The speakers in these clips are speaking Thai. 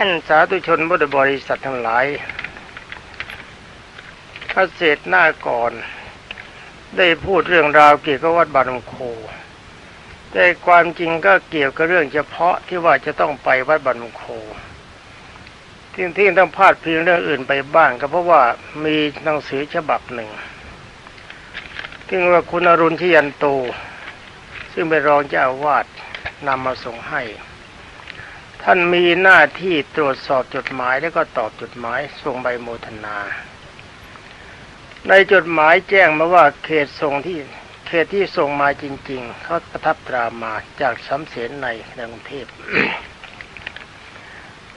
ท่านสาธุชนพุทธบริษัททั้งหลายพระเศษหน้าก่อน ได้พูดเรื่องราวเกี่ยวกับวัดบานมโค แต่ความจริงก็เกี่ยวกับเรื่องเฉพาะที่ว่าจะต้องไปวัดบานมโคที่ที่ต้องพาดพิงเรื่องอื่นไปบ้าง ก็เพราะว่ามีหนังสือฉบับหนึ่งที่ว่าคุณอรุณชยันโต ซึ่งเป็นรองเจ้าอาวาสนำมาส่งให้ ท่านมีหน้าที่ตรวจสอบจดหมายแล้วก็ตอบจดหมายส่งใบโมทนา ในจดหมายแจ้งมาว่าเขตส่งที่เขตที่ส่งมาจริง ๆเขาประทับตรามาจากสำเสนในในกรุงเทพ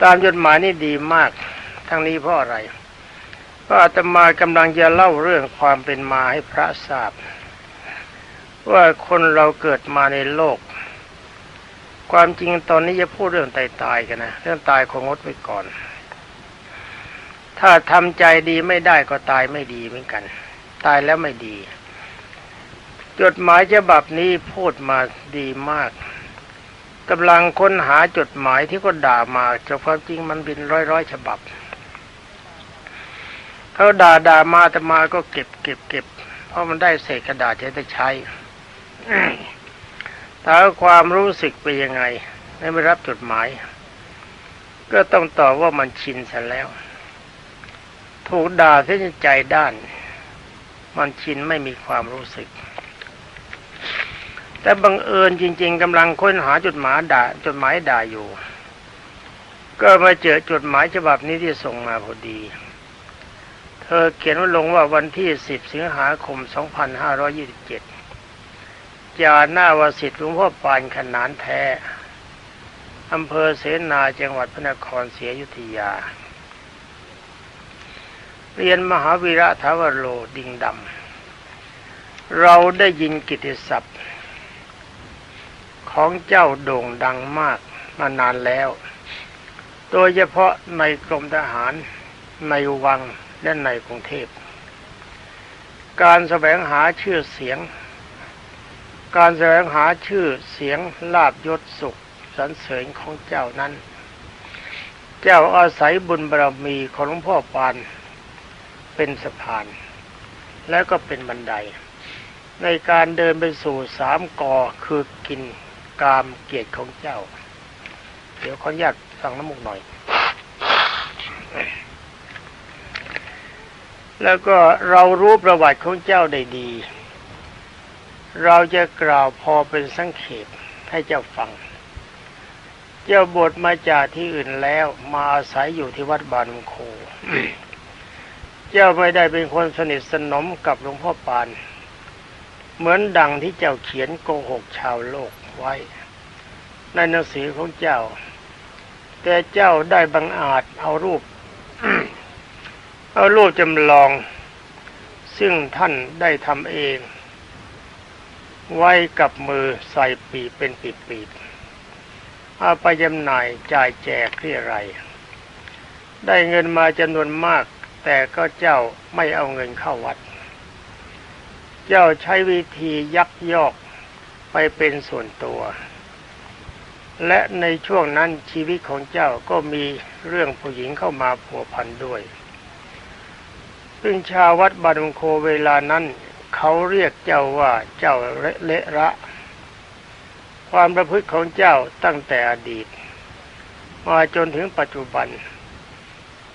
ตามจดหมายนี่ดีมาก ทั้งนี้เพราะอะไรเพราะอาตมากำลังจะเล่าเรื่องความเป็นมาให้พระทราบ ว่าคนเราเกิดมาในโลก ความจริงตอนนี้จะพูดเรื่องตายตายกันนะเรื่องตายคงงดไว้ก่อน ถ้าทำใจดีไม่ได้ก็ตายไม่ดีเหมือนกัน ตายแล้วไม่ดี จดหมายฉบับนี้พูดมาดีมากกำลังค้นหาจดหมายที่ก็ด่ามาแต่ความจริงมันเป็นร้อยร้อยฉบับ เขาด่าด่ามาแต่มาก็เก็บเก็บเก็บเพราะมันได้เศษกระดาษใช้ได้ใช้ ถ้าความรู้สึกไปยังไงไม่รับจดหมาย ก็ต้องตอบว่ามันชินซะแล้ว ถูกด่าเสียใจด้าน มันชินไม่มีความรู้สึก แต่บังเอิญจริง ๆกำลังค้นหาจดหมายด่าจดหมายด่าอยู่ ก็มาเจอจดหมายฉบับนี้ที่ส่งมาพอดี เธอเขียนว่าลงว่าวันที่ 10 สิงหาคม 2527 จาหน้าวสิทธิ์หลวงพ่อปานขนานแท้อำเภอเสนาจังหวัดพระนครศรีอยุธยา เรียนมหาวิระทาวโรดิงดำ เราได้ยินกิติศัพท์ ของเจ้าโด่งดังมากมานานแล้ว โดยเฉพาะในกรมทหารในวังและในกรุงเทพ การแสวงหาชื่อเสียง การแสวงหาชื่อเสียงลาบยศสุขสรรเสริญของเจ้านั้น เจ้าอาศัยบุญบารมีของหลวงพ่อปานเป็นสะพาน แล้วก็เป็นบันได ในการเดินไปสู่สามกอคือกินกามเกียรติของเจ้า เดี๋ยวขออนุญาตฟังน้ำมุกหน่อย แล้วก็เรารู้ประวัติของเจ้าได้ดี เราจะกล่าวพอเป็นสังเขปให้เจ้าฟัง เจ้าบทมาจากที่อื่นแล้วมาอาศัยอยู่ที่วัดบานมโค เจ้าไม่ได้เป็นคนสนิทสนมกับหลวงพ่อปาน เหมือนดังที่เจ้าเขียนโกหกชาวโลกไว้ ในหนังสือของเจ้า แต่เจ้าได้บังอาจเอารูป เอารูปจำลอง ซึ่งท่านได้ทำเอง ไว้กับมือใส่ปีเป็นปีปีเอาไปจำหน่ายจ่ายแจกที่ไร ได้เงินมาจำนวนมาก แต่ก็เจ้าไม่เอาเงินเข้าวัด เจ้าใช้วิธียักยอกไปเป็นส่วนตัว และในช่วงนั้นชีวิตของเจ้าก็มีเรื่องผู้หญิงเข้ามาผัวพันด้วยซึ่งชาววัดบานุโคเวลานั้น เขาเรียกเจ้าว่าเจ้าเละระ ความประพฤติของเจ้าตั้งแต่อดีต มาจนถึงปัจจุบัน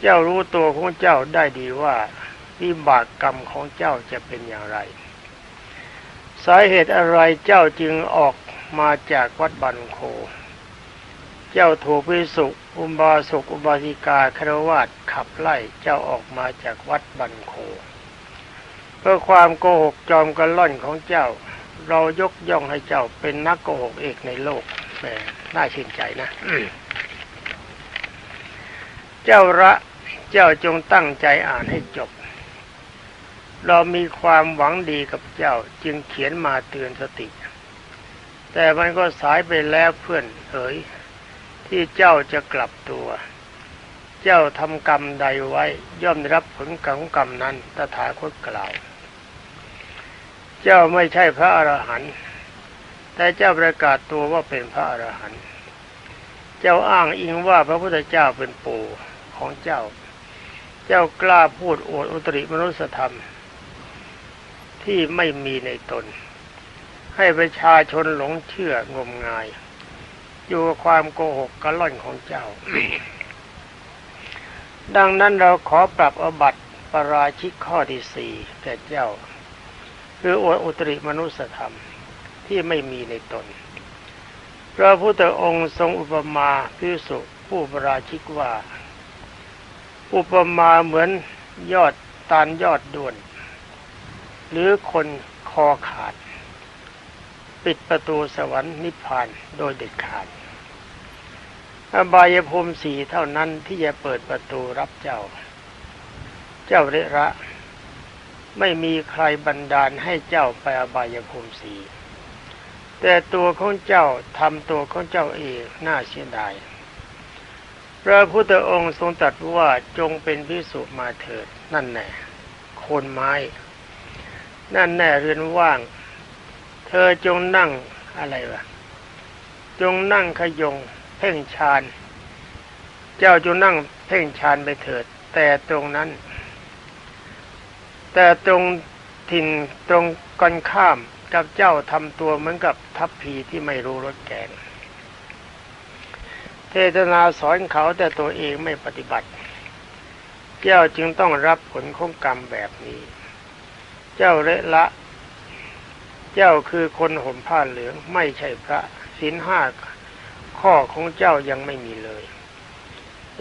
เจ้ารู้ตัวของเจ้าได้ดีว่าวิบากกรรมของเจ้าจะเป็นอย่างไร สาเหตุอะไรเจ้าจึงออกมาจากวัดบันโค เจ้าถูกพิสุอุบาสกอุบาสิกาคารวาสขับไล่เจ้าออกมาจากวัดบันโค เพื่อความโกหกจอมกระล่อนของเจ้า เรายกย่องให้เจ้าเป็นนักโกหกเอกในโลกแหมน่าชื่นใจนะเจ้าระเจ้าจงตั้งใจอ่านให้จบ เรามีความหวังดีกับเจ้าจึงเขียนมาเตือนสติ แต่มันก็สายไปแล้วเพื่อนเอ๋ยที่เจ้าจะกลับตัว เจ้าทำกรรมใดไว้ ย่อมได้รับผลของกรรมนั้นตถาคตกล่าว เจ้าไม่ใช่พระอรหันต์แต่เจ้าประกาศตัวว่าเป็นพระอรหันต์เจ้าอ้างอิงว่าพระพุทธเจ้าเป็นปู่ของเจ้า เจ้ากล้าพูดโอวดอุตริมนุสธรรม ที่ไม่มีในตน ให้ประชาชนหลงเชื่องมงาย อยู่กับความโกหกกระล่อนของเจ้า ดังนั้นเราขอปรับอบัติปาราชิกข้อที่สี่แก่เจ้า คืออวดอุตริมนุสธรรมที่ไม่มีในตน พระพุทธองค์ทรงอุปมาพิสุผู้ปราชิกว่า อุปมาเหมือนยอดตาลยอดด้วน หรือคนคอขาด ปิดประตูสวรรค์นิพพานโดยเด็ดขาด อบายภูมิสีเท่านั้นที่จะเปิดประตูรับเจ้า เจ้าเรระ ไม่มีใครบันดาลให้เจ้าไปอบายภูมิสีแต่ตัวของเจ้าทำตัวของเจ้าเองน่าเสียดาย พระพุทธองค์ทรงตรัสว่าจงเป็นพิสุมาเถิด นั่นแน่คนไม้ นั่นแน่เรือนว่าง เธอจงนั่งอะไรวะจงนั่งขยงเพ่งฌาน เจ้าจงนั่งเพ่งฌานไปเถิด แต่ตรงนั้น แต่ตรงถิ่นตรงกันข้ามกับเจ้าทำตัวเหมือนกับทัพพีที่ไม่รู้รสแกงเทศนาสอนเขาแต่ตัวเองไม่ปฏิบัติ เจ้าจึงต้องรับผลของกรรมแบบนี้ เจ้าเละละ เจ้าคือคนห่มผ้าเหลืองไม่ใช่พระศีลห้าข้อของเจ้ายังไม่มีเลย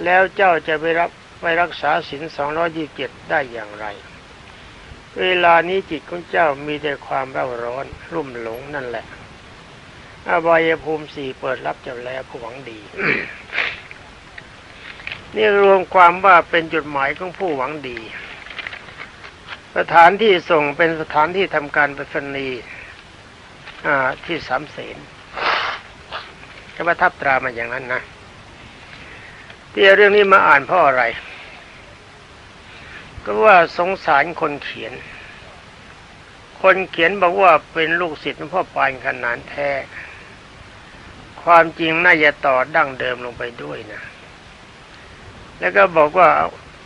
แล้วเจ้าจะไปรับไปรักษาศีลสองร้อยี่เจ็ดได้อย่างไร เวลานี้จิตของเจ้ามีแต่ความเร่าร้อน รุ่มหลงนั่นแหละอบายภูมิสี่เปิดรับเจ้าแล้วผู้หวังดี นี่รวมความว่าเป็นจุดหมายของผู้หวังดี สถานที่ส่งเป็นสถานที่ทำการปรษณีที่สามเสนก็ประทับตรามาอย่างนั้นนะที่เรื่องนี้มาอ่านเพราะอะไร ก็ว่าสงสารคนเขียน คนเขียนบอกว่าเป็นลูกศิษย์หลวงพ่อปานขนานแท้ ความจริงน่าจะต่อดั้งเดิมลงไปด้วยนะ แล้วก็บอกว่า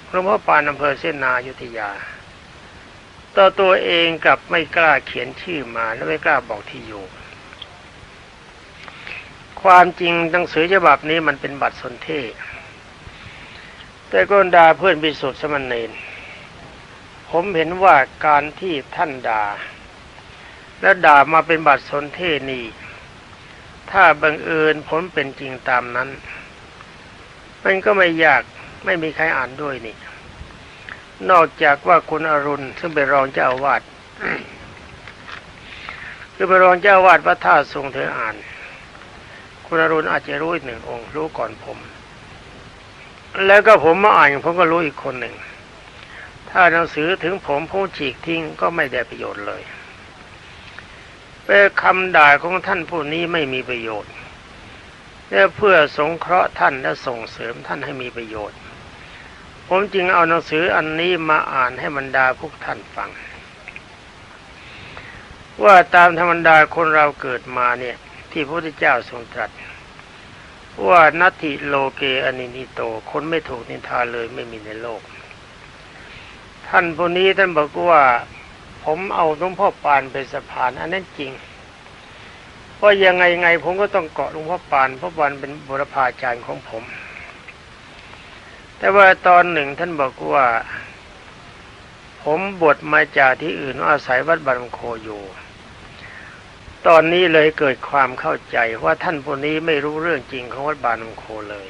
หลวงพ่อปานอำเภอเส้นนายุทธยา ต่อตัวเองกับไม่กล้าเขียนชื่อมาและไม่กล้าบอกที่อยู่ ความจริงหนังสือฉบับนี้มันเป็นบัตรสนเทศแต่ก็ดาเพื่อนบิสุทธิ์สมณเณร ผมเห็นว่าการที่ท่านด่า และด่ามาเป็นบัตรสนเทศนี้ถ้าบังเอิญผลเป็นจริงตามนั้น มันก็ไม่ยากไม่มีใครอ่านด้วยนี่ นอกจากว่าคุณอรุณ ซึ่งเป็นรองเจ้าวาดคือเป็นรองเจ้าอาวาดพระธาตุทรงเธออ่าน คุณอรุณอาจจะรู้อีกหนึ่งองค์รู้ก่อนผม แล้วก็ผมมาอ่านผมก็รู้อีกคนหนึ่ง ถ้าหนังสือถึงผมผู้ฉีกทิ้งก็ไม่ได้ประโยชน์เลยเป็นคำด่าของท่านผู้นี้ไม่มีประโยชน์และเพื่อสงเคราะห์ท่านและส่งเสริมท่านให้มีประโยชน์ ผมจึงเอาหนังสืออันนี้มาอ่านให้บรรดาพวกท่านฟัง ว่าตามธรรมดาคนเราเกิดมาเนี่ย ที่พระพุทธเจ้าทรงตรัส ว่านัตติโลเกอนินิโต คนไม่ถูกนินทาเลยไม่มีในโลก ท่านผู้นี้ท่านบอกว่า ผมเอาหลวงพ่อปานเป็นสะพาน อันนั้นจริงเพราะยังไงไงผมก็ต้องเกาะหลวงพ่อปานเพราะปานเป็นบุรพาจารย์ของผม แต่ว่าตอนหนึ่งท่านบอกว่า ผมบวชมาจากที่อื่นอาศัยวัดบารมโคอยู่ตอนนี้เลยเกิดความเข้าใจว่าท่านผู้นี้ไม่รู้เรื่องจริงของวัดบารมโคเลย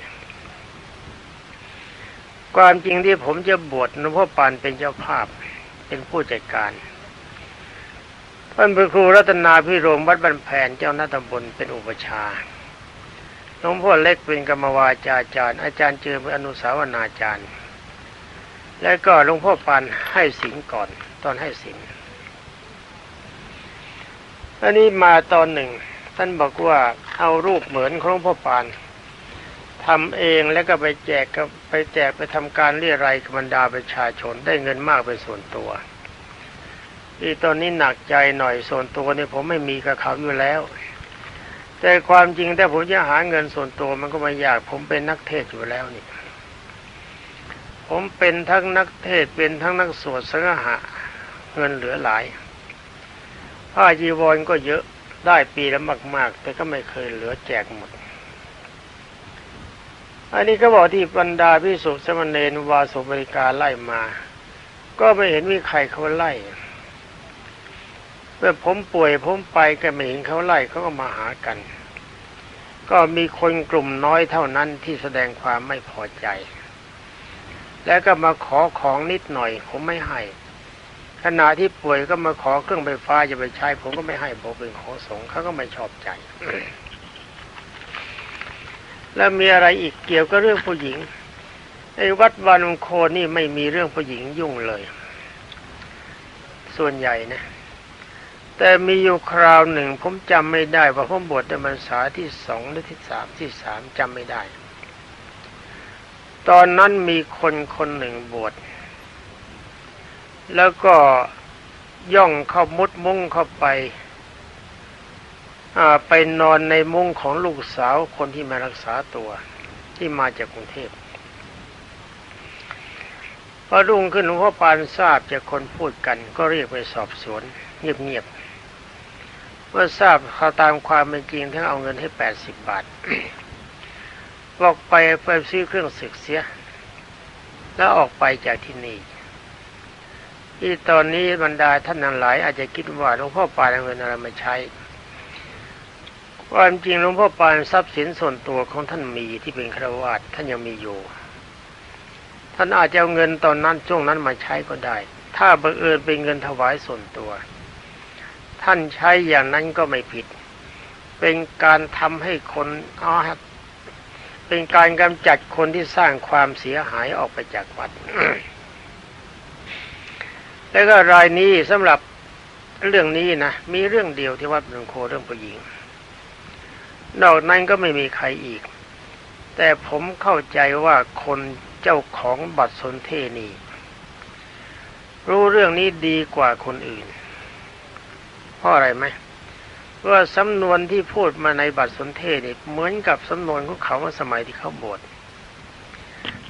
ความจริงที่ผมจะบวชหลวงพ่อปานเป็นเจ้าภาพเป็นผู้จัดการท่านพระครูรัตนาพิโรมวัดบันแผนเจ้าหน้าตำบลเป็นอุปชาหลวงพ่อเล็กเป็นกรรมวาจาจารย์ อาจารย์เจอเป็นอนุสาวนาจารย์ แล้วก็หลวงพ่อปานให้สินก่อนตอนให้สินอันนี้มาตอนหนึ่ง ท่านบอกว่าเอารูปเหมือนของหลวงพ่อปาน ทำเองแล้วก็ไปแจกกับไปแจกไปทำการเรียรายกับบรรดาประชาชนได้เงินมากเป็นส่วนตัวที่ตอนนี้หนักใจหน่อยส่วนตัวเนี่ยผมไม่มีกับเขาอยู่แล้ว แต่ความจริงถ้าผมจะหาเงินส่วนตัวมันก็ไม่ยากผมเป็นนักเทศอยู่แล้วนี่ผมเป็นทั้งนักเทศเป็นทั้งนักสวดสังฆะเงินเหลือหลายผ้าจีวรก็เยอะได้ปีละมาก ๆ แต่ก็ไม่เคยเหลือแจกหมด อันนี้ก็บอกที่บรรดาพิสุสมณเณรวาสุบริการไล่มา ก็ไม่เห็นมีใครเขาไล่เมื่อผมป่วยผมไปก็ไม่เห็นเขาไล่เขาก็มาหากัน ก็มีคนกลุ่มน้อยเท่านั้นที่แสดงความไม่พอใจ แล้วก็มาขอของนิดหน่อย ผมไม่ให้ขณะที่ป่วยก็มาขอเครื่องไฟฟ้าจะไปใช้ ผมก็ไม่ให้บอกเป็นของสงฆ์เขาก็ไม่ชอบใจ แล้วมีอะไรอีกเกี่ยวกับเรื่องผู้หญิงไอ้วัดวานุโคนี่ไม่มีเรื่องผู้หญิงยุ่งเลย ส่วนใหญ่นะ แต่มีอยู่คราวหนึ่งผมจำไม่ได้ว่าผมบวชในพรรษาที่สองหรือที่สามที่สามจำไม่ได้ ตอนนั้นมีคนคนหนึ่งบวชแล้วก็ย่องเข้ามุดมุ้งเข้าไป ไปนอนในมุ้งของลูกสาวคนที่มารักษาตัวที่มาจากกรุงเทพพอรุ่งขึ้นหลวงพ่อปานทราบจากคนพูดกันก็เรียกไปสอบสวน เงียบๆเมื่อทราบเขาตามความเป็นจริงทั้งเอาเงินให้แปดสิบบาท บอกไปไปซื้อเครื่องศึกเสีย แล้วออกไปจากที่นี่ที่ตอนนี้บรรดาท่านทั้งหลายอาจจะคิดว่าหลวงพ่อปานเอาเงินอะไรมาใช้ ความจริงหลวงพ่อปานทรัพย์สินส่วนตัวของท่านมีที่เป็นครวาสท่านยังมีอยู่ ท่านอาจจะเอาเงินตอนนั้นช่วงนั้นมาใช้ก็ได้ ถ้าบังเอิญเป็นเงินถวายส่วนตัว ท่านใช้อย่างนั้นก็ไม่ผิด เป็นการทำให้คนอ๋อเป็นการกำจัดคนที่สร้างความเสียหายออกไปจากวัด แล้วก็รายนี้สำหรับเรื่องนี้นะมีเรื่องเดียวที่วัดหลวงโคเรื่องผู้หญิง นอกนั้นก็ไม่มีใครอีก แต่ผมเข้าใจว่าคนเจ้าของบัตรสนเทนีรู้เรื่องนี้ดีกว่าคนอื่น เพราะอะไรไหมว่าสำนวนที่พูดมาในบัตรสนเทนี่เหมือนกับสำนวนของเขาเมื่อสมัยที่เขาบวช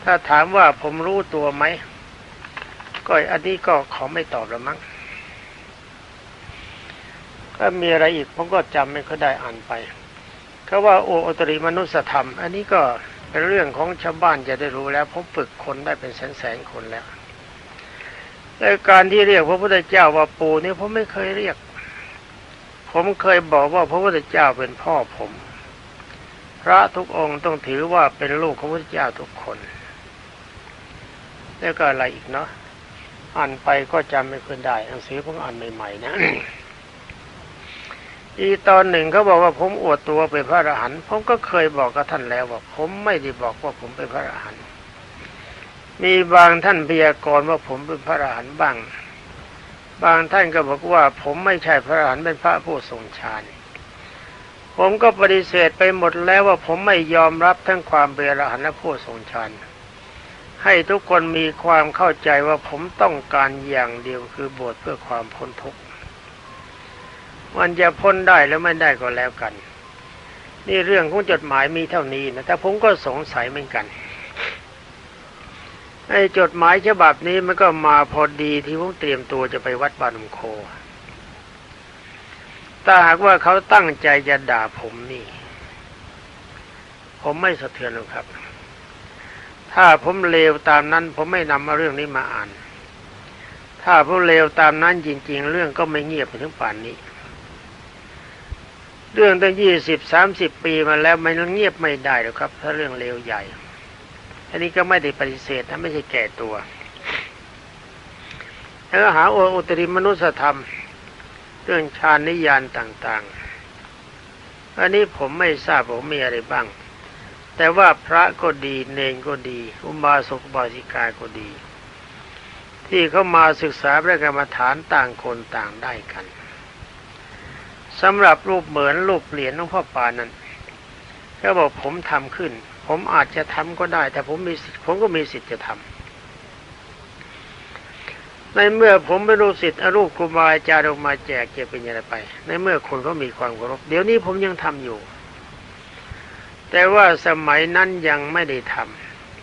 ถ้าถามว่าผมรู้ตัวไหมก็อันนี้ก็ขอไม่ตอบล้วมั้งถ้ามีอะไรอีกผมก็จำไม่ค่อยได้อ่านไป เขาว่าโออตริมนุสธรรม อันนี้ก็เป็นเรื่องของชาวบ้านจะได้รู้แล้วผมฝึกคนได้เป็นแสนแสนคนแล้วและการที่เรียกพระพุทธเจ้าว่าปู่นี่ผมไม่เคยเรียก ผมเคยบอกว่าพระพุทธเจ้าเป็นพ่อผม พระทุกองค์ต้องถือว่าเป็นลูกของพระพุทธเจ้าทุกคน แล้วก็อะไรอีกเนาะอ่านไปก็จำไม่ค่อยได้หนังสือผมอ่านใหม่ๆนะ อีตอนหนึ่งเขาบอกว่าผมอวดตัวเป็นพระอรหันต์ผมก็เคยบอกกับท่านแล้วว่าผมไม่ได้บอกว่าผมเป็นพระอรหันต์มีบางท่านพยากรณ์ว่าผมเป็นพระอรหันต์บ้าง บางท่านก็บอกว่า ผมไม่ใช่พระอรหันต์เป็นพระผู้ทรงฌานผมก็ปฏิเสธไปหมดแล้วว่าผมไม่ยอมรับทั้งความเป็นอรหันต์และผู้ทรงฌานให้ทุกคนมีความเข้าใจว่าผมต้องการอย่างเดียวคือบวชเพื่อความพ้นทุกข์ มันจะพ้นได้แล้วไม่ได้ก็แล้วกัน นี่เรื่องของจดหมายมีเท่านี้นะแต่ผมก็สงสัยเหมือนกันไอ้จดหมายฉบับนี้มันก็มาพอดีที่ผมเตรียมตัวจะไปวัดบานมโค ถ้าหากว่าเขาตั้งใจจะด่าผมนี่ ผมไม่สะเทือนหรอกครับ ถ้าผมเลวตามนั้น ผมไม่นำมาเรื่องนี้มาอ่าน ถ้าผมเลวตามนั้นจริง ๆ เรื่องก็ไม่เงียบไปถึงป่านนี้ เรื่องตั้งยี่สิบสามสิบปีมาแล้วมันเงียบไม่ได้หรอกครับ ถ้าเรื่องเลวใหญ่ อันนี้ก็ไม่ได้ปฏิเสธถ้าไม่ใช่แก่ตัว แล้วหาโออุตริมนุสธรรม เรื่องฌานนิยานต่าง ๆ อันนี้ผมไม่ทราบผมมีอะไรบ้าง แต่ว่าพระก็ดีเนนก็ดี อุบาสกบาสิกาก็ดี ที่เขามาศึกษาพระกรรมฐานต่างคนต่างได้กัน สำหรับรูปเหมือนรูปเหรียญหลวงพ่อปานนั้นเขาบอกผมทำขึ้น ผมอาจจะทำก็ได้ แต่ผมมีสิทธิ์ผมก็มีสิทธิ์จะทำในเมื่อผมไม่รู้สิทธิ์รูปครูบาอาจารย์ออกมาแจกจะเป็นยังไงไป ในเมื่อคนเขามีความเคารพเดี๋ยวนี้ผมยังทำอยู่ แต่ว่าสมัยนั้นยังไม่ได้ท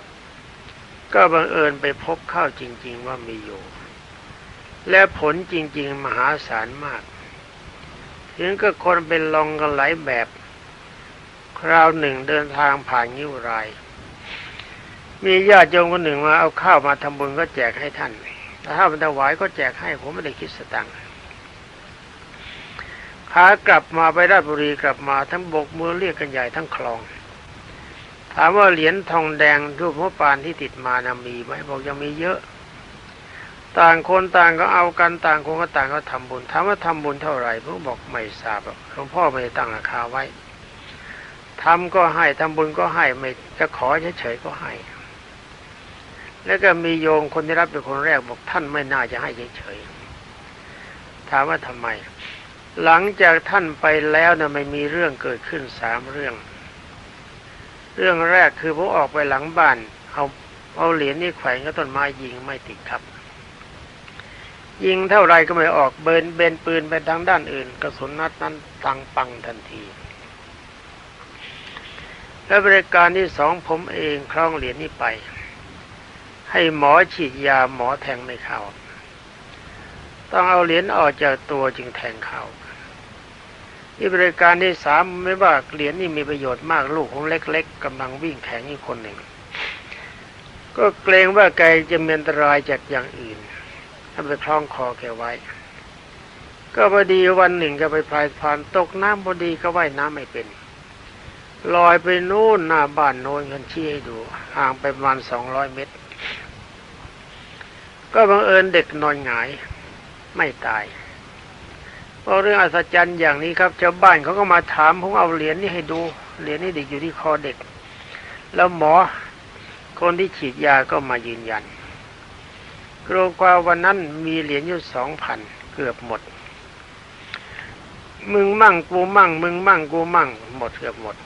ำก็บังเอิญไปพบเข้าจริง ๆ ว่ามีอยู่ และผลจริง ๆ มหาศาลมาก ถึงก็คนเป็นลองกันหลายแบบ คราวหนึ่งเดินทางผ่านนิ้วราย มีญาติโยมคนหนึ่งมาเอาข้าวมาทำบุญก็แจกให้ท่านถ้ามันถวายก็แจกให้ผมไม่ได้คิดสตังค์ขากลับมาไปราชบุรีกลับมาทั้งบกมือเรียกกันใหญ่ทั้งคลอง ถามว่าเหรียญทองแดงรูปพระปานที่ติดมานะมีไหมบอกยังมีเยอะ ต่างคนต่างก็เอากันต่างคนก็ต่างก็ทำบุญถามว่าทำบุญเท่าไหร่ผมบอกไม่ทราบหรอกหลวงพ่อไม่ได้ตั้งราคาไว้ทำก็ให้ทำบุญก็ให้ไม่จะขอเฉยๆก็ให้ แล้วก็มีโยมคนที่รับเป็นคนแรกบอกท่านไม่น่าจะให้เฉยๆถามว่าทำไม หลังจากท่านไปแล้วนะไม่มีเรื่องเกิดขึ้นสามเรื่อง เรื่องแรกคือผมออกไปหลังบ้าน เอาเอาเหรียญนี่แขวนก็ต้นไม้ยิงไม่ติดครับ ยิงเท่าไรก็ไม่ออกเบินเบนปืนไปทางด้านอื่น กระสุนนัดนั้นตังปังทันที และบริการที่สองผมเองคล้องเหรียญนี้ไป ให้หมอฉีดยาหมอแทงไม่เข้า ต้องเอาเหรียญออกจากตัวจึงแทงเข้าที่บริการที่สามไม่ว่าเหรียญนี่มีประโยชน์มากลูกของเล็ก ๆกำลังวิ่งแข่งอีกคนหนึ่ง ก็เกรงว่าแกจะมีอันตรายจากอย่างอื่น ท่านไปคล้องคอแกไว้ ก็พอดีวันหนึ่งก็ไปพายผ่านตกน้ำพอดีก็ว่ายน้ำไม่เป็น ลอยไปนู่นหน้าบ้านโน้นกันชี้ให้ดูห่างไปประมาณสองร้อยเมตร ก็บังเอิญเด็กนอนหงายไม่ตายเพราะเรื่องอัศจรรย์อย่างนี้ครับชาวบ้านเขาก็มาถามผมเอาเหรียญนี้ให้ดูเหรียญนี้เด็กอยู่ที่คอเด็ก แล้วหมอคนที่ฉีดยาก็มายืนยัน กลัวกว่าวันนั้นมีเหรียญอยู่สองพันเกือบหมด มึงมั่งกูมั่ง มึงมั่งกูมั่ง หมดเกือบหมด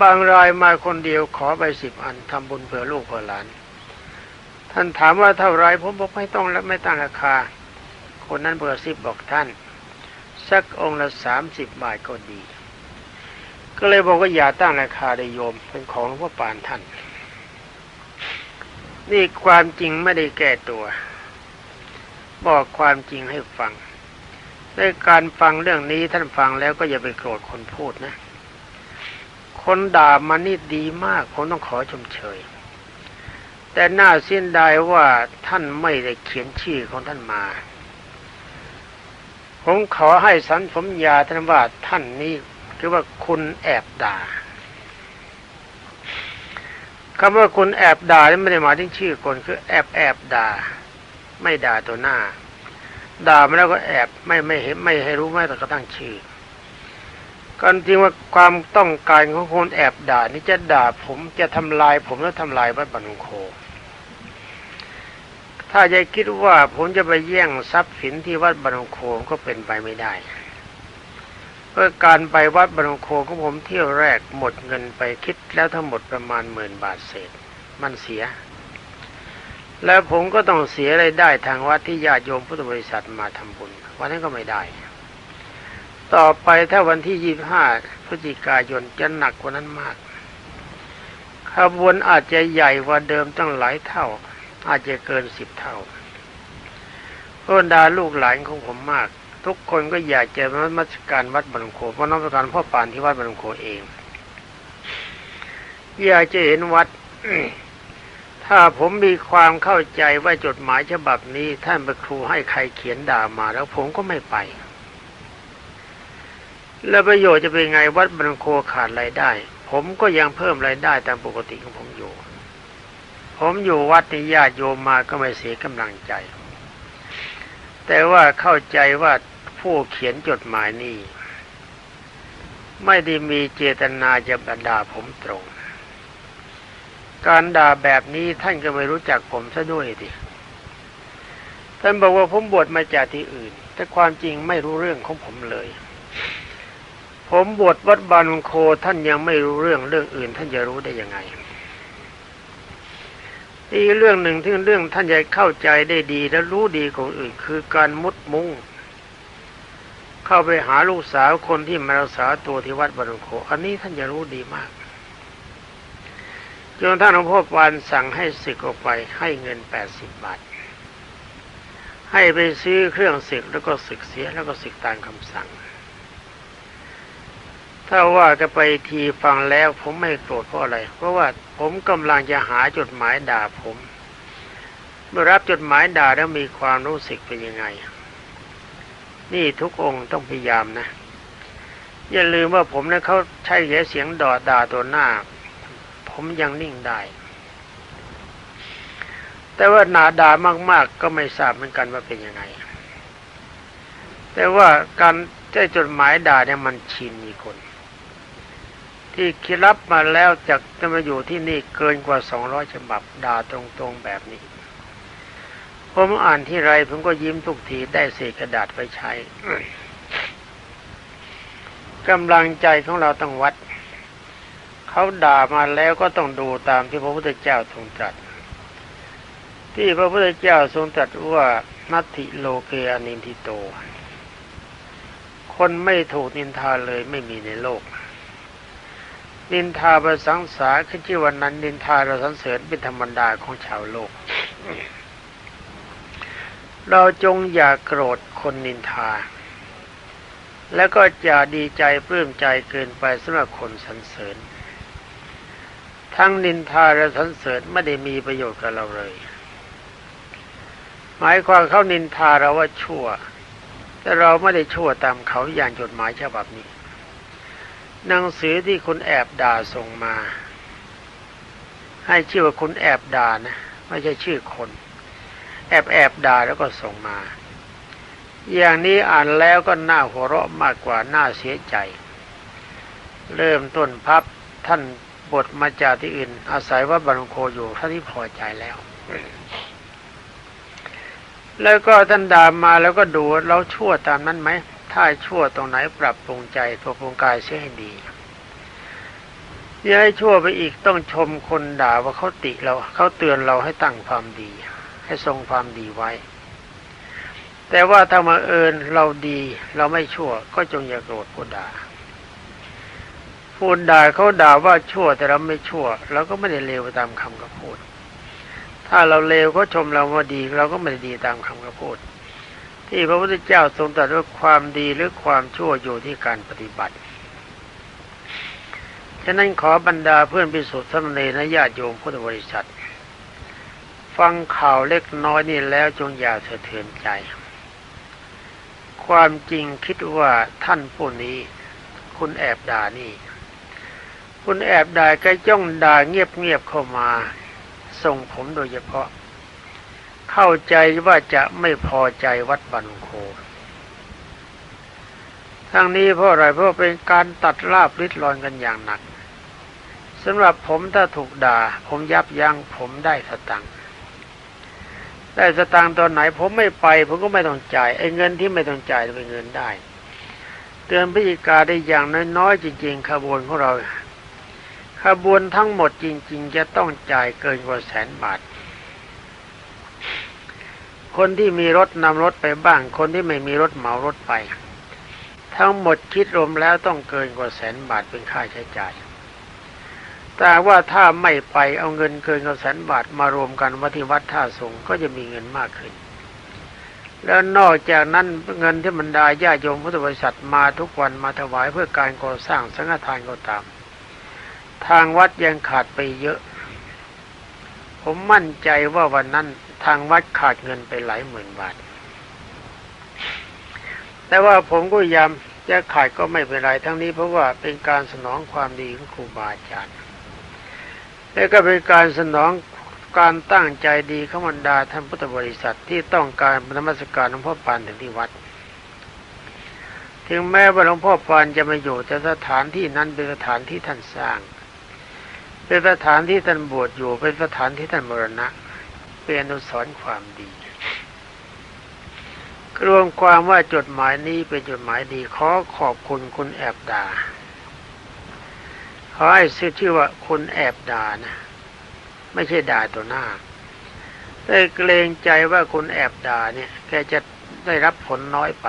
บางรายมาคนเดียวขอไปสิบอันทำบุญเผื่อลูกเผื่อหลาน ท่านถามว่าเท่าไรผมบอกไม่ต้องและไม่ตั้งราคา คนนั้นเบอร์สิบบอกท่าน สักองค์ละสามสิบบาทก็ดี ก็เลยบอกว่าอย่าตั้งราคาได้โยมเป็นของหลวงพ่อปานท่าน นี่ความจริงไม่ได้แก้ตัว บอกความจริงให้ฟังในการฟังเรื่องนี้ท่านฟังแล้วก็อย่าไปโกรธคนพูดนะ คนด่ามันนี่ดีมากผมต้องขอชมเชย แต่น่าเสียดายว่าท่านไม่ได้เขียนชื่อของท่านมาผมขอให้สันสมญาท่านว่าท่านนี้คือว่าคุณแอบด่า คำว่าคุณแอบด่านี่ไม่ได้หมายถึงชื่อคนคือแอบแอบด่า ไม่ด่าตัวหน้า ด่ามาแล้วก็แอบไม่ไม่เห็นไม่ให้รู้ไม่แต่ก็ตั้งชื่อกันจริงว่าความต้องการของคนแอบด่านี่จะด่าผมจะทำลาย ผมแล้วทำลายวัดบันโค ถ้าจคิดว่าผมจะไปแย่งทรัพย์สินที่วัดบันโคก็เป็นไปไม่ได้ เพราะการไปวัดบรมโคของผมเที่ยวแรกหมดเงินไปคิดแล้วทั้งหมดประมาณหมื่นบาทเศษ มันเสีย แล้วผมก็ต้องเสียไรายได้ทางวัดที่ญาติโยมพุทธบริษัทมาทำบุญ วันนั้นก็ไม่ได้ ต่อไปถ้าวันที่ยี่ห้าพฤศจิกายนจะหนักกว่านั้นมากขบวนอาจจะใหญ่กว่าเดิมตั้งหลายเท่า อาจจะเกินสิบเท่าเพราะดาลูกหลานของผมมาก ทุกคนก็อยากจะมามัสการวัดบรมโคเพราะน้องการพ่อปานที่วัดบรมโคเอง อยากจะเห็นวัด ถ้าผมมีความเข้าใจว่าจดหมายฉบับนี้ ท่านเป็นครูให้ใครเขียนด่ามา แล้วผมก็ไม่ไป แล้วประโยชน์จะเป็นไงวัดบรมโคขาดรายได้ ผมก็ยังเพิ่มรายได้ตามปกติของผมอยู่ ผมอยู่วัดที่ญาติโยมมาก็ไม่เสียกำลังใจ แต่ว่าเข้าใจว่าผู้เขียนจดหมายนี้ไม่ได้มีเจตนาจะบด่าผมตรง การด่าแบบนี้ท่านก็ไม่รู้จักผมซะด้วยดิท่านบอกว่าผมบวชมาจากที่อื่น แต่ความจริงไม่รู้เรื่องของผมเลย ผมบวชวัดบานโคท่านยังไม่รู้เรื่องเรื่องอื่น ท่านจะรู้ได้ยังไง อีกเรื่องหนึ่งที่เรื่องท่านจะเข้าใจได้ดีและรู้ดีของอื่น คือการมุดมุงคเข้าไปหาลูกสาวคนที่มารักษาตัวที่วัดบรมโค อันนี้ท่านจะรู้ดีมากจนท่านหลวงพ่อปานสั่งให้ศึกออกไปให้เงินแปดสิบบาท ให้ไปซื้อเครื่องศึกแล้วก็ศึกเสียแล้วก็ศึกตามคำสั่ง ถ้าว่าจะไปทีฟังแล้วผมไม่โกรธเพราะอะไร เพราะว่าผมกำลังจะหาจดหมายด่าผม เมื่อรับจดหมายด่าแล้วมีความรู้สึกเป็นยังไง นี่ทุกองค์ต้องพยายามนะ อย่าลืมว่าผมนะเขาใช้เสียงดอด่าตัวหน้า ผมยังนิ่งได้แต่ว่าหนาด่ามาก ๆ ก็ไม่ทราบเหมือนกันว่าเป็นยังไง แต่ว่าการได้จดหมายด่าเนี่ยมันชินมีคน ที่คิดรับมาแล้วจากจะมาอยู่ที่นี่เกินกว่าสองร้อยฉบับด่าตรงๆแบบนี้ผมอ่านที่ไรผมก็ยิ้มทุกทีได้เศษกระดาษไปใช้กำลังใจของเราต้องวัด เขาด่ามาแล้วก็ต้องดูตามที่พระพุทธเจ้าทรงตรัส ที่พระพุทธเจ้าทรงตรัสว่านัตถิโลเกอนินทิโต คนไม่ถูกนินทาเลยไม่มีในโลก นินทาประสังสาขึ้นชื่อวันนั้น นินทาเราสันเสริญเป็นธรรมดาของชาวโลก เราจงอย่ากโกรธคนนินทา แล้วก็จะดีใจปลื้มใจเกินไปสำหรับคนสรรเสริญ ทั้งนินทาและสรรเสริญไม่ได้มีประโยชน์กับเราเลย หมายความเขานินทาเราว่าชั่ว แต่เราไม่ได้ชั่วตามเขาอย่างจดหมายฉบับนี้ หนังสือที่คุณแอบด่าส่งมา ให้ชื่อว่าคุณแอบด่านะไม่ใช่ชื่อคน แอบแอบด่าแล้วก็ส่งมา อย่างนี้อ่านแล้วก็น่าหัวเราะมากกว่าน่าเสียใจ เริ่มต้นพับท่านบทมาจากที่อื่น อาศัยว่าบังโคอยู่ท่านที่พอใจแล้ว แล้วก็ท่านด่ามาแล้วก็ดูเราชั่วตามนั้นไหม ถ้าชั่วตรงไหนปรับปรุงใจปรับปรุงกายเสียให้ดีอย่าให้ชั่วไปอีกต้องชมคนด่าว่าเขาติเราเขาเตือนเราให้ตั้งความดี ให้ทรงความดีไว้ แต่ว่าถ้ามาเอิญเราดีเราไม่ชั่ว ก็จงอย่าโกรธผู้ด่าผู้ด่าเขาด่าว่าชั่วแต่เราไม่ชั่วเราก็ไม่ได้เลวตามคำเขาพูด ถ้าเราเลวเขาชมเราว่าดี เราก็ไม่ได้ดีตามคำเขาพูด ที่พระพุทธเจ้าทรงตรัสว่าความดีหรือความชั่วอยู่ที่การปฏิบัติ ฉะนั้นขอบรรดาเพื่อนพิสุทธิ์สมณีและญาติโยมพุทธบริษัท ฟังข่าวเล็กน้อยนี่แล้วจงอย่าสะเทือนใจ ความจริงคิดว่าท่านผู้นี้ คุณแอบด่านี่ คุณแอบด่าก็จ้องด่าเงียบๆเข้ามา ส่งผมโดยเฉพาะ เข้าใจว่าจะไม่พอใจวัดบันโค ทั้งนี้เพราะอะไรเพราะเป็นการตัดลาบลิดรอนกันอย่างหนักสำหรับผมถ้าถูกด่า ผมยับยั้งผมได้สตังค์ได้สตังค์ตอนไหน ผมไม่ไป ผมก็ไม่ต้องจ่ายไอ้เงินที่ไม่ต้องจ่ายเป็นเงินได้ เตือนพิจิกาได้อย่างน้อยๆจริง ๆ ขบวนของเราขบวนทั้งหมดจริง ๆ จะต้องจ่ายเกินกว่าแสนบาท คนที่มีรถนำรถไปบ้าง คนที่ไม่มีรถเหมารถไป ทั้งหมดคิดรวมแล้วต้องเกินกว่าแสนบาทเป็นค่าใช้จ่าย แต่ว่าถ้าไม่ไปเอาเงินเกินกว่าแสนบาทมารวมกันวัดที่วัดท่าสงก็จะมีเงินมากขึ้น แล้วนอกจากนั้นเงินที่บรรดาญาโยมพุทธบริษัทมาทุกวันมาถวายเพื่อการก่อสร้างสังฆทานก็ตาม ทางวัดยังขาดไปเยอะ ผมมั่นใจว่าวันนั้น ทางวัดขาดเงินไปหลายหมื่นบาท แต่ว่าผมก็ย้ำจะขาดก็ไม่เป็นไรทั้งนี้เพราะว่าเป็นการสนองความดีของครูบาอาจารย์และก็เป็นการสนองการตั้งใจดีขมันดาท่านพุทธบริษัทที่ต้องการนมัสการหลวงพ่อปานถึงที่วัด ถึงแม้ว่าหลวงพ่อปานจะมาอยู่แต่สถานที่นั้นเป็นสถานที่ท่านสร้าง เป็นสถานที่ท่านบวชอยู่เป็นสถานที่ท่านมรณะ เป็นอนุสรณ์ความดีรวมความว่าจดหมายนี้เป็นจดหมายดีขอขอบคุณคุณแอบดาขอให้ชื่อชื่อว่าคุณแอบดานะไม่ใช่ด่าตัวหน้าแต่เกรงใจว่าคุณแอบด่าเนี่ยแกจะได้รับผลน้อยไป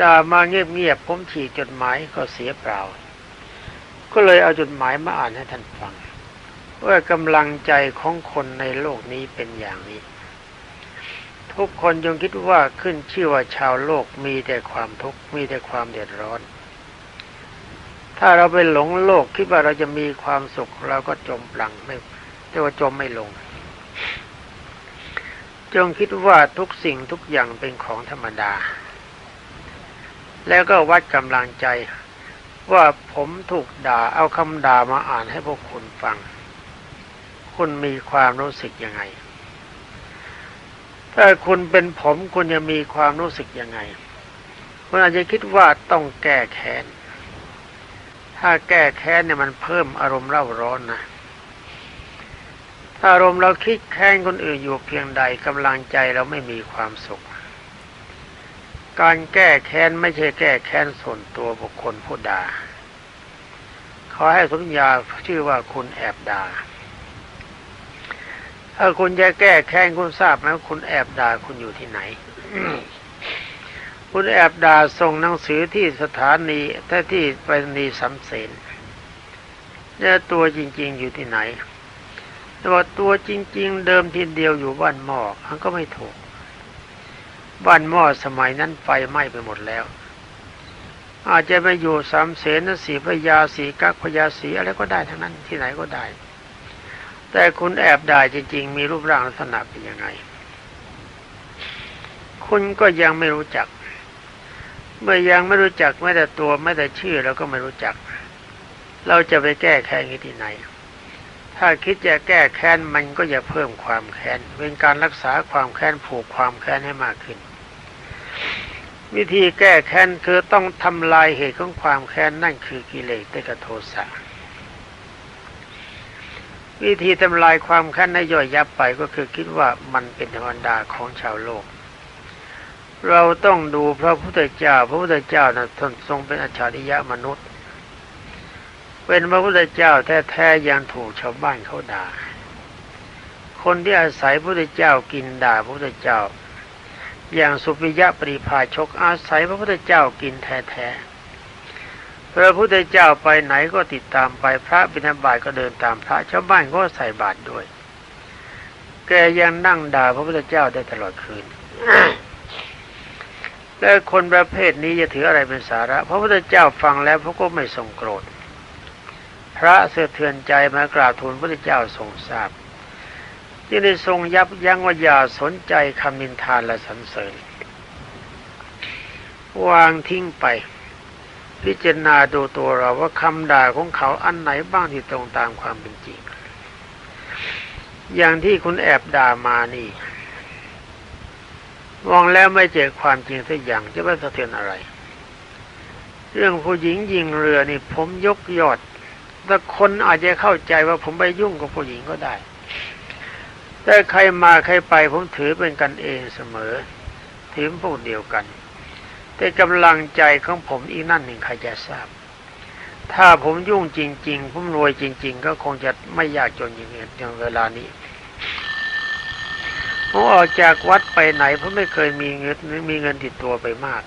ด่ามาเงียบๆผมฉีกจดหมายก็เสียเปล่า ก็เลยเอาจดหมายมาอ่านให้ท่านฟัง ว่ากำลังใจของคนในโลกนี้เป็นอย่างนี้ ทุกคนจงคิดว่าขึ้นชื่อว่าชาวโลกมีแต่ความทุกข์มีแต่ความเดือดร้อน ถ้าเราไปหลงโลกคิดว่าเราจะมีความสุขเราก็จมปลังไม่เรียกว่าจมไม่ลง จงคิดว่าทุกสิ่งทุกอย่างเป็นของธรรมดา แล้วก็วัดกำลังใจว่าผมถูกด่าเอาคำด่ามาอ่านให้พวกคุณฟัง คุณมีความรู้สึกยังไง ถ้าคุณเป็นผมคุณจะมีความรู้สึกยังไงคุณอาจจะคิดว่าต้องแก้แค้น ถ้าแก้แค้นเนี่ยมันเพิ่มอารมณ์เร่าร้อนนะถ้าอารมณ์เราคิดแค้นคนอื่นอยู่เพียงใดกำลังใจเราไม่มีความสุข การแก้แค้นไม่ใช่แก้แค้นส่วนตัวบุคคลผู้ด่าขอให้สมญาชื่อว่าคุณแอบด่า ถ้าคุณจะแก้แค้นคุณทราบไหมว่าคุณแอบด่าคุณอยู่ที่ไหน คุณแอบด่าส่งหนังสือที่สถานีถ้าที่ไปรษณีย์สำเสนเนี่ยตัวจริง ๆ อยู่ที่ไหนแต่ว่าตัวจริง ๆ เดิมทีเดียวอยู่บ้านหม้อมันก็ไม่ถูก บ้านหม้อสมัยนั้นไฟไหม้ไปหมดแล้ว อาจจะไปอยู่สามเสนสีพญาสีกักพญาสีอะไรก็ได้ทั้งนั้นที่ไหนก็ได้ แต่คุณแอบด่าจริง ๆ มีรูปร่างลักษณะเป็นยังไง คุณก็ยังไม่รู้จัก เมื่อยังไม่รู้จักไม่แต่ตัวไม่แต่ชื่อเราก็ไม่รู้จัก เราจะไปแก้แค้นกันที่ไหน ถ้าคิดจะแก้แค้นมันก็จะเพิ่มความแค้นเป็นการรักษาความแค้นผูกความแค้นให้มากขึ้น วิธีแก้แค้นคือต้องทำลายเหตุของความแค้นนั่นคือกิเลสได้กระโทสะ วิธีทำลายความแค้นให้ย่อยยับไปก็คือคิดว่ามันเป็นธรรมดาของชาวโลก เราต้องดูพระพุทธเจ้า พระพุทธเจ้านะทนทรงเป็นอัจฉริยะมนุษย์ เป็นพระพุทธเจ้าแท้ๆยังถูกชาวบ้านเขาด่า คนที่อาศัยพระพุทธเจ้ากินด่าพระพุทธเจ้า อย่างสุปิยะปริภาชกอาศัยพระพุทธเจ้ากินแท้ๆ พระพุทธเจ้าไปไหนก็ติดตามไปพระบิณฑบาตก็เดินตามพระชาวบ้านก็ใส่บาตรด้วย แกยังนั่งด่าพระพุทธเจ้าได้ตลอดคืนแล้วคนประเภทนี้จะถืออะไรเป็นสาระพระพุทธเจ้าฟังแล้วพระก็ไม่ทรงโกรธ พระเสือเทือนใจมากราบทูลพระพุทธเจ้าทรงทราบจึงได้ทรงยับยั้งว่าอย่าสนใจคำนินทานและสรรเสริญวางทิ้งไป พิจารณาดูตัวเราว่าคำด่าของเขาอันไหนบ้างที่ตรงตามความเป็นจริง อย่างที่คุณแอบด่ามานี่มองแล้วไม่เจอความจริงสักอย่างจะไม่สะเทือนอะไร เรื่องผู้หญิงยิงเรือนี่ ผมยกยอดแต่คนอาจจะเข้าใจว่าผมไปยุ่งกับผู้หญิงก็ได้ แต่ใครมาใครไปผมถือเป็นกันเองเสมอถือพวกเดียวกัน แต่กำลังใจของผมอีกนั่นหนึ่งใครจะทราบ ถ้าผมยุ่งจริง ๆ ผมรวยจริง ๆ ก็คงจะไม่ยากจนอย่างเงี้ยอย่างเวลานี้ผมออกจากวัดไปไหนผมไม่เคยมีเงินมีเงินติดตัวไปมาก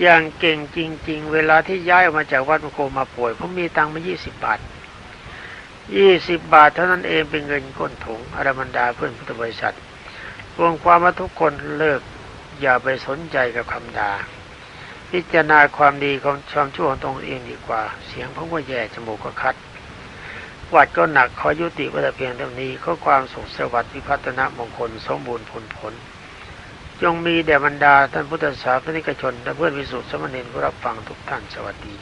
อย่างเก่งจริง ๆ เวลาที่ย้ายออกมาจากวัดมโคมาป่วยผมมีตังค์มายี่สิบบาทยี่สิบบาทเท่านั้นเองเป็นเงินก้นถุงอารมันดาเพื่อนพุทธบริษัทรวมความว่าทุกคนเลิก อย่าไปสนใจกับคำด่าพิจารณาความดีของความชั่วของตนเองดีกว่า เสียงผมก็แย่จมูกก็คัดวัดก็หนักขอยุติไว้แต่เพียงเท่านี้ข้อความสุขสวัสดิ์วิพัฒนามงคลสมบูรณ์ผลผล จงมีแด่บรรดาท่านพุทธศาสนิกชนและเพื่อนวิสุทธิสมณีผู้รับฟังทุกท่านสวัสดี